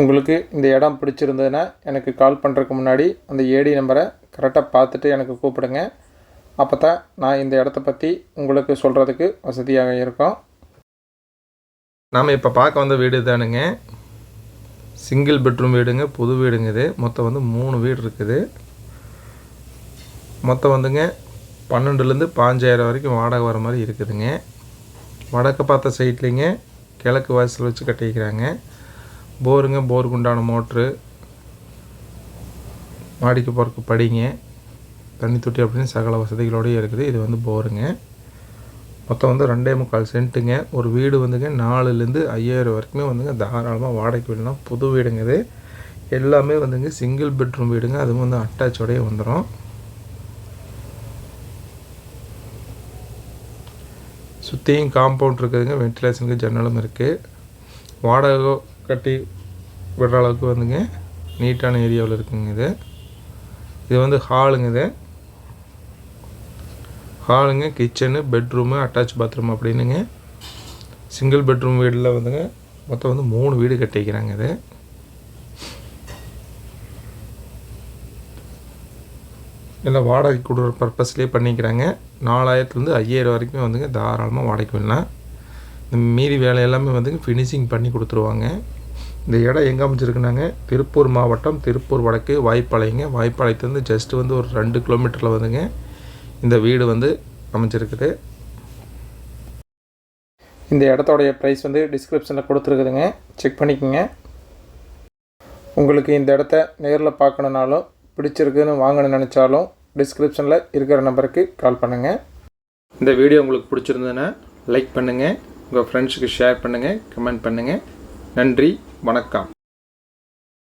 உங்களுக்கு இந்த இடம் பிடிச்சிருந்ததுன்னா எனக்கு கால் பண்ணுறதுக்கு முன்னாடி அந்த ஏடி நம்பரை கரெக்டாக பார்த்துட்டு எனக்கு கூப்பிடுங்க. அப்போ தான் நான் இந்த இடத்த பற்றி உங்களுக்கு சொல்கிறதுக்கு வசதியாக இருக்கும். நாம் இப்போ பார்க்க வந்த வீடு தானுங்க சிங்கிள் பெட்ரூம் வீடுங்க புது வீடுங்க இது. மொத்தம் வந்து மூணு வீடு இருக்குது. மொத்தம் வந்துங்க பன்னெண்டுலேருந்து பாஞ்சாயிரம் வரைக்கும் வாடகை வர மாதிரி இருக்குதுங்க. வடக்கு பார்த்த சைட்லேங்க கிழக்கு வாசல் வச்சு கட்டிக்கிறாங்க போருங்க போருக்கு உண்டான மோட்ரு. மாடிக்கு போகிறக்கு படிங்க. தண்ணி தொட்டி அப்படின்னு சகல வசதிகளோடய இருக்குது. இது வந்து போருங்க. மொத்தம் வந்து ரெண்டே முக்கால் சென்ட்டுங்க. ஒரு வீடு வந்துங்க நாலுலேருந்து ஐயாயிரம் வரைக்குமே வந்துங்க தாராளமாக வாடகைக்கு வீடுனா புது வீடுங்க இது. எல்லாமே வந்துங்க சிங்கிள் பெட்ரூம் வீடுங்க. அதுவும் வந்து அட்டாச்சோடய வந்துடும் சுற்றியும் காம்பவுண்ட் இருக்குதுங்க. வென்டிலேஷனுக்கு ஜன்னலும் இருக்குது வாடகை கட்டி விடுற அளவுக்கு வந்துங்க. நீட்டான ஏரியாவில் இருக்குங்க இது. இது வந்து ஹாலுங்க இது. ஹாலுங்க கிச்சனு பெட்ரூமு அட்டாச் பாத்ரூம் அப்படின்னுங்க. சிங்கிள் பெட்ரூம் வீடில் வந்துங்க மொத்தம் வந்து மூணு வீடு கட்டிக்கிறாங்க இது. எல்லாம் வாடகை கொடுக்குற பர்பஸ்லேயே பண்ணிக்கிறாங்க. நாலாயிரத்துலேருந்து ஐயாயிரம் வரைக்கும் வந்துங்க தாராளமாக வாடகை விடலாம். மீதி வேலை எல்லாமே வந்துங்க ஃபினிஷிங் பண்ணி கொடுத்துருவாங்க. இந்த இடம் எங்கே அமைச்சிருக்குனாங்க திருப்பூர் மாவட்டம் திருப்பூர் வடக்கு வாய்ப்பாளையங்க. வாய்ப்பாளையத்துலேருந்து ஜஸ்ட்டு வந்து ஒரு ரெண்டு கிலோமீட்டரில் வந்துங்க. இந்த வீடு வந்து அமைச்சிருக்குது இந்த இடத்தோடைய ப்ரைஸ் வந்து டிஸ்கிரிப்ஷனில் கொடுத்துருக்குதுங்க. செக் பண்ணிக்கோங்க. உங்களுக்கு இந்த இடத்த நேரில் பார்க்கணுனாலும் பிடிச்சிருக்குன்னு வாங்கணும்னு நினச்சாலும் டிஸ்கிரிப்ஷனில் இருக்கிற நம்பருக்கு கால் பண்ணுங்கள் இந்த வீடியோ உங்களுக்கு பிடிச்சிருந்ததுன்னா லைக் பண்ணுங்கள் உங்கள் ஃப்ரெண்ட்ஸுக்கு ஷேர் பண்ணுங்கள் கமெண்ட் பண்ணுங்கள் நன்றி வணக்கம்.